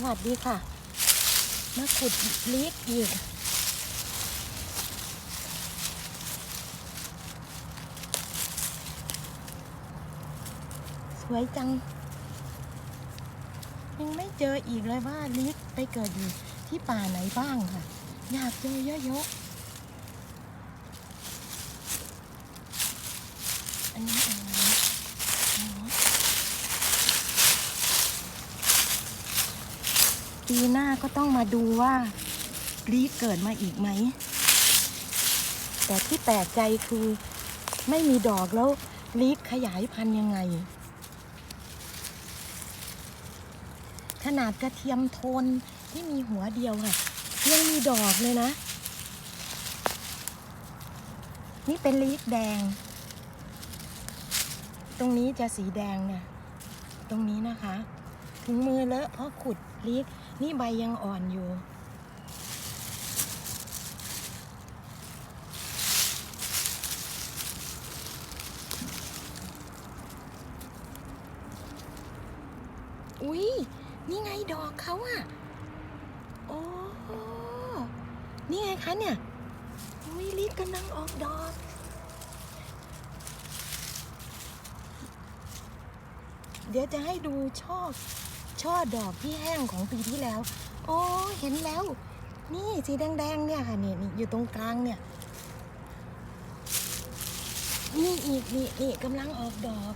สวัสดีค่ะ มาขุดลีกอีกสวยจัง ยังไม่เจออีกเลยว่าลีกไปเกิดอยู่ที่ป่าไหนบ้างค่ะ อยากเจอเยอะๆอันนี้อะไรนะอันนี้ ปีหน้าก็ต้องมาดูว่าลีเกิดมาอีกไหม แต่ที่แปลกใจคือไม่มีดอกแล้วลีกขยายพันธุ์ยังไง ขนาดกระเทียมโทนที่มีหัวเดียวค่ะยังมีดอกเลยนะ นี่เป็นลีกแดง ตรงนี้จะสีแดงเนี่ย ตรงนี้นะคะ ถึงมือเลอะเพราะขุดลีก นี่ใบยังอ่อนอยู่ อุ๊ยนี่ไงดอกเขาอะโอ้นี่ไงคะเนี่ย อุ๊ยลีดกำลังออกดอก เดี๋ยวจะให้ดูช่อ ช่อดอกที่แห้งของปีที่แล้ว โอ้เห็นแล้ว นี่สีแดงๆเนี่ยค่ะนี่นี่อยู่ตรงกลางเนี่ยนี่อีกนี่นี่กำลังออกดอก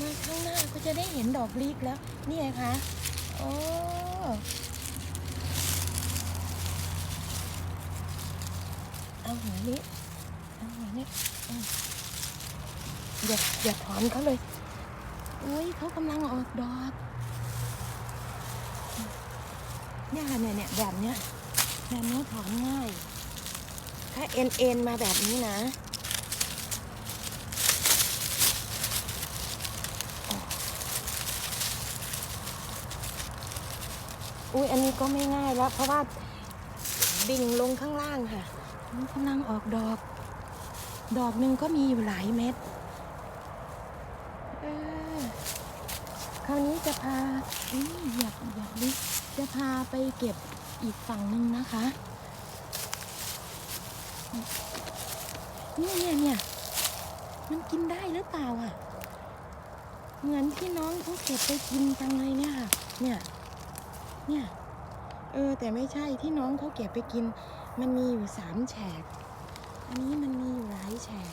มาข้างหน้าก็จะได้เห็นดอกลีกแล้ว นี่ไงคะโอ้เอาหัวนี้เอาหัวนี้อืมอย่าอย่าถอนเขาเลยอุ้ยเขากำลังออกดอก เนี่ยค่ะเนี่ยเนี่ยแบบเนี้ยแบบนี้ถอนง่าย ถ้าเอ็นเอ็นมาแบบนี้นะอุ้ยอันนี้ก็ไม่ง่ายแล้ว เพราะว่าดิ่งลงข้างล่างค่ะมันกำลังออกดอก ดอกหนึ่งก็มีอยู่หลายเม็ดเออคราวนี้จะพาอุ้ยอยากอยากดิ จะพาไปเก็บอีกฝั่งหนึ่งนะคะ เนี่ยเนี่ยเนี่ยมันกินได้หรือเปล่าอะ เหมือนที่น้องเขาเก็บไปกินจังเลยเนี่ยค่ะ เนี่ย เนี่ย เออ แต่ไม่ใช่ที่น้องเขาเก็บไปกิน มันมีอยู่สามแฉก อันนี้มันมีอยู่หลายแฉก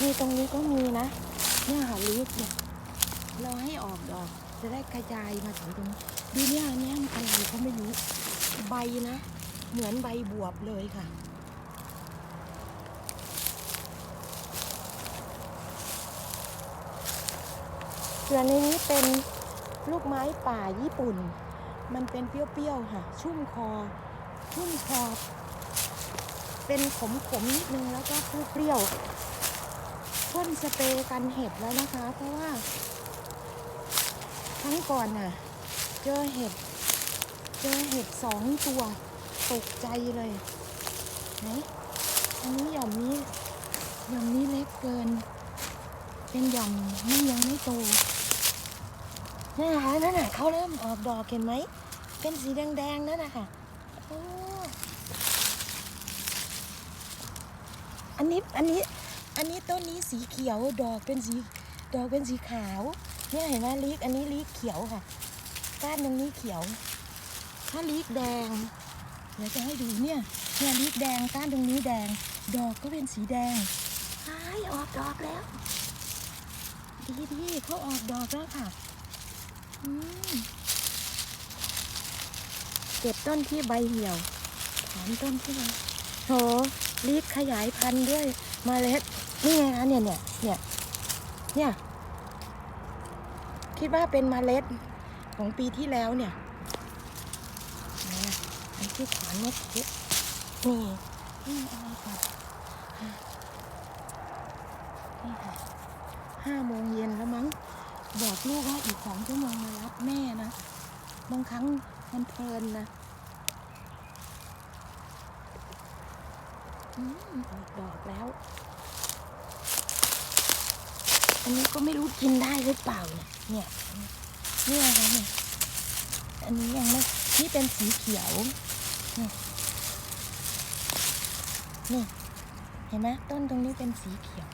นี่ตรงนี้ก็มีนะ เนี่ยค่ะลิฟเนี่ย เราให้ออกดอก จะได้กระจายมาถึงตรงนี้ดูเนี่ยนเนี้ยมันอะไรเขาไม่รู้ใบนะ เหมือนใบบวบเลยค่ะส่วนในนี้เป็นลูกไม้ป่าญี่ปุ่น มันเป็นเปรี้ยวๆค่ะ ชุ่มคอ ชุ่มคอ เป็นขมๆนิดนึงแล้วก็เปรี้ยวพ่นสเปรย์กันเห็ดแล้วนะคะ เพราะว่า ครั้งก่อนน่ะ เจอเห็ด เจอเห็ดสองตัว ตกใจเลยไหนอันนี้หย่อมนี้หย่อมนี้เล็กเกิน เป็นหย่อมนี่ยังไม่โตนี่นนะคะนั่นน่ะเขาเริ่มออกดอกเห็นไหม เป็นสีแดงๆนั่นนะคะอันนี้อันนี้อันนี้ต้นนี้สีเขียวดอกเป็นสีดอกเป็นสีขาว เนี่ยเห็นไหมลีกอันนี้ลีกเขียวค่ะ ก้านตรงนี้เขียว ถ้าลีกแดง เดี๋ยวจะให้ดูเนี่ยเนี่ยลีกแดงก้านตรงนี้แดง ดอกก็เป็นสีแดงหายออกดอกแล้ว ดีดีๆเขาออกดอกแล้วค่ะอืมเก็บต้นที่ใบเหี่ยวถอนต้นที่ใบโหรีบขยายพันธุ์ด้วยเมล็ดนี่ไงคะเนี่ยเนี่ยเนี่ยเนี่ย คิดว่าเป็นมเมล็ดของปีที่แล้วเนี่ยไหนอะไอ้ที่ถอนเม็ดเล็กนี่นี่อะไรก่อนอะนี่ค่ะห้าโมงเย็นแล้วมั้ง บอกลูกว่าอีกสองชั่วโมงมารับแม่นะ บางครั้งมันเพลินนะอืมออกดอกแล้ว อันนี้ก็ไม่รู้กินได้หรือเปล่าเนี่ยเนี่ยนี่อะไรเนี่ยอันนี้ยังไม่นี่เป็นสีเขียวนี่นี่เห็นไหมต้นตรงนี้เป็นสีเขียว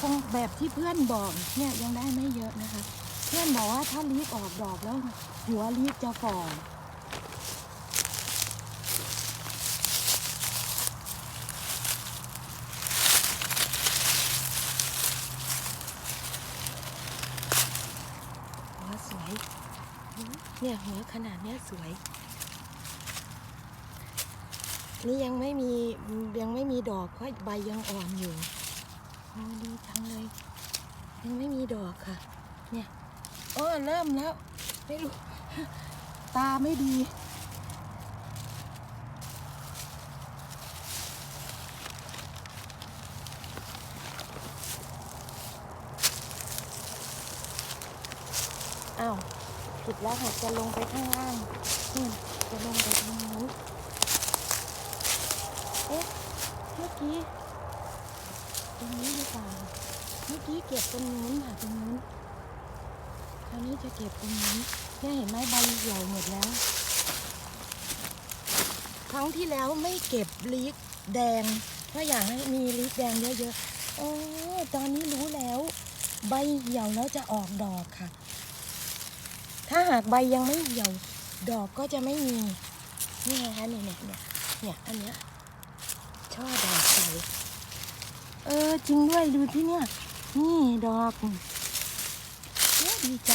คงแบบที่เพื่อนบอกเนี่ยยังได้ไม่เยอะนะคะ เพื่อนบอกว่าถ้าลีฟออกดอกแล้ว หัวลีฟจะฝ่อหัวสวย เนี่ยหัวขนาดเนี้ยสวย นี่ยังไม่มียังไม่มีดอกเพราะใบยังอ่อนอยู่โอ้ดีจังเลย ยังไม่มีดอกค่ะ เนี่ยโอ้เริ่มแล้ว ไม่รู้ ตาไม่ดีอ้าว ผิดแล้วค่ะจะลงไปข้างล่างนี่จะลงไปทางนู้นเอ๊ะเมื่อกี้ตรงนี้ดีกว่าเมื่อกี้เก็บตรงนู้นค่ะตรงนู้นคราวนี้จะเก็บตรงนี้เนี่ยเห็นไหมใบเหี่ยวหมดแล้ว ครั้งที่แล้วไม่เก็บลีกแดงเพราะอยากให้มีลีกแดงเยอะๆโอ้ตอนนี้รู้แล้ว ใบเหี่ยวแล้วจะออกดอกค่ะ ถ้าหากใบยังไม่เหี่ยว ดอกก็จะไม่มี นี่ไงคะเนี่ยเนี่ยเนี่ยเนี่ยอันเนี้ยช่อดอกใสเออ จริงด้วยดูที่เนี่ย นี่ดอกเนี่ยดีใจ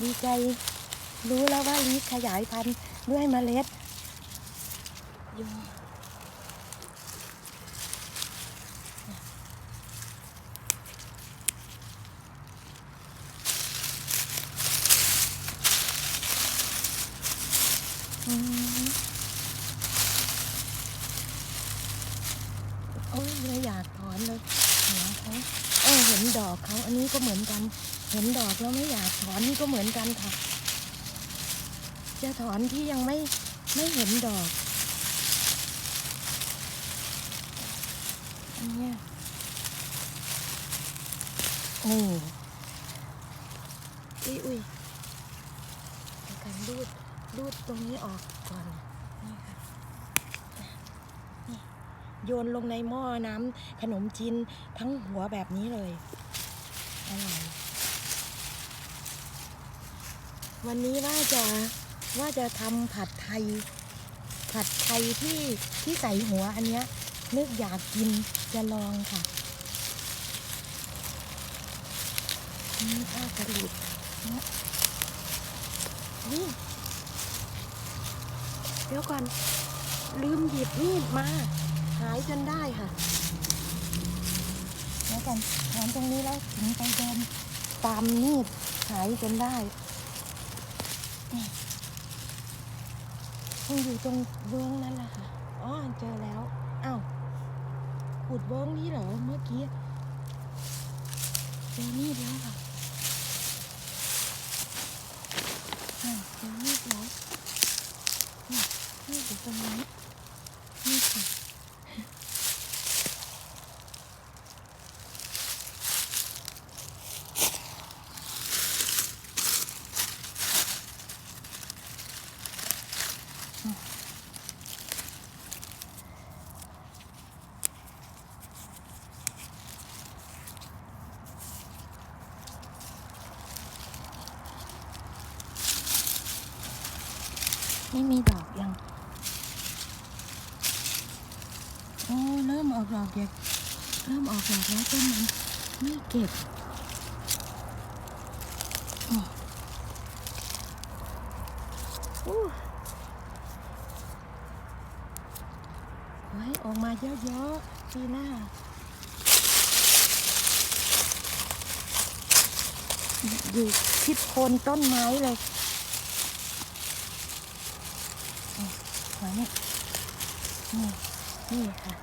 ดีใจ รู้แล้วว่าลีขยายพันธุ์ด้วยเมล็ดยุง โอ้ยเลยอยากถอนเลยหัวเขาเออเห็นดอกเขาอันนี้ก็เหมือนกัน เห็นดอกแล้วไม่อยากถอนนี่ก็เหมือนกันค่ะ จะถอนที่ยังไม่ไม่เห็นดอกอันนี้ยนี่อุ้ยอุ้ยกันรูดรูดตรงนี้ออกก่อนนี่ค่ะ โยนลงในหม้อน้ำขนมจีนทั้งหัวแบบนี้เลยอร่อยวันนี้ว่าจะว่าจะทำผัดไทย ผัดไทยที่ที่ใส่หัวอันเนี้ยนึกอยากกินจะลองค่ะนี่ข้าวกระดูกนี่เดี๋ยวก่อนลืมหยิบมีดมา หายจนได้ค่ะแล้วกันถอนตรงนี้แล้วถึงไปเดินตามมีดหายจนได้นี่มันอยู่ตรงเบื้องนั่นแหละค่ะ อ๋อ เจอแล้ว อ้าวขุดเบื้องนี้เหรอ เมื่อกี้ เจอมีดแล้วค่ะเจอมีดแล้วนี่มีดอยู่ตรงนี้นี่ค่ะ มีดอกยังโอ้เริ่มออกดอกยังเริ่มออกดอกแล้วต้นนั้นไม่เก็บนี่อู้ขอให้ออกมาเยอะๆปีหน้าอยู่ชิดโคนต้นไม้เลย หัวเนี่ยนี่นี่ค่ะ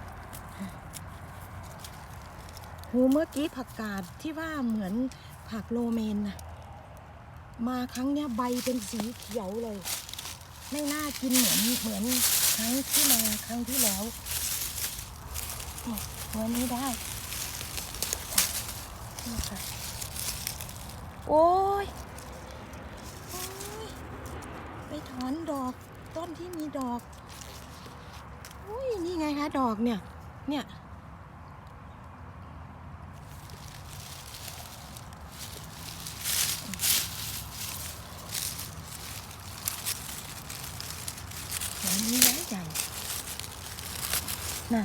หูเมื่อกี้ผักกาดที่ว่าเหมือนผักโลเมนนะมาครั้งเนี้ยใบเป็นสีเขียวเลย ไม่น่ากินเหมือนเหมือนครั้งที่มาครั้งที่แล้วหัวนี้ได้นี่ค่ะโอ้ย ไปถอนดอก ต้นที่มีดอกอุ้ยนี่ไงคะดอกเนี่ย เนี่ยนนี้ย้ายใหญ่น่ะ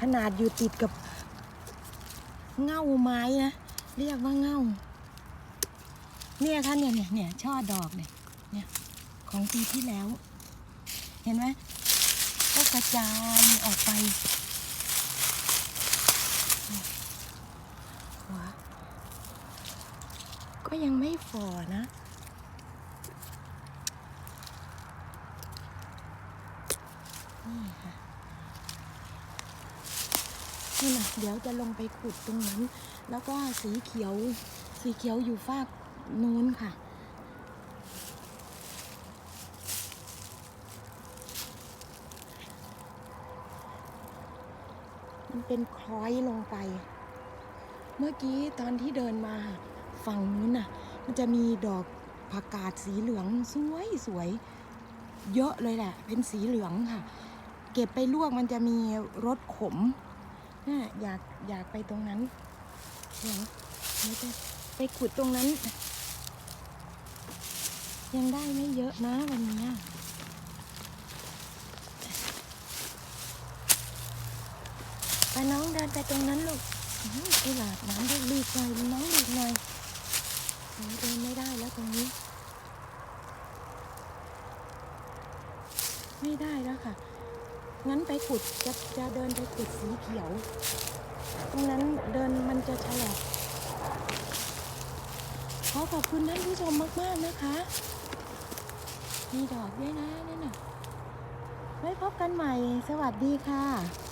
ขนาดอยู่ติดกับเง่าไม้นะ เรียกว่าเง่า เนี่ยค่ะเนี่ยเนี่ยเนี่ยช่อดอกเนี่ยเนี่ย ของปีที่แล้ว เห็นไหมก็กระจายออกไปก็ยังไม่ฝ่อนะนี่ค่ะนี่นะเดี๋ยวจะลงไปขุดตรงนั้น แล้วก็สีเขียว สีเขียวอยู่ฟากนู้นค่ะ มันเป็นคล้อยลงไป เมื่อกี้ตอนที่เดินมาฝั่งนู้นน่ะ มันจะมีดอกผักกาดสีเหลืองสวยสวยเยอะเลยแหละ เป็นสีเหลืองค่ะ เก็บไปลวกมันจะมีรสขมน่าอยากอยากไปตรงนั้นเดี๋ยวเดี๋ยวจะไปขุดตรงนั้น ยังได้ไม่เยอะนะวันนี้ ไปน้องเดินไปตรงนั้นลูกไอหลาดน้ำลูกลีกหน่อยน้องลีกหน่อยเดินไม่ได้แล้วตรงนี้ ไม่ได้แล้วค่ะ งั้นไปขุดจะจะเดินไปขุดสีเขียว ตรงนั้นเดินมันจะฉลับขอขอบคุณท่านผู้ชมมาก ๆ นะคะ มีดอกด้วยนะนั่นน่ะไว้พบกันใหม่ สวัสดีค่ะ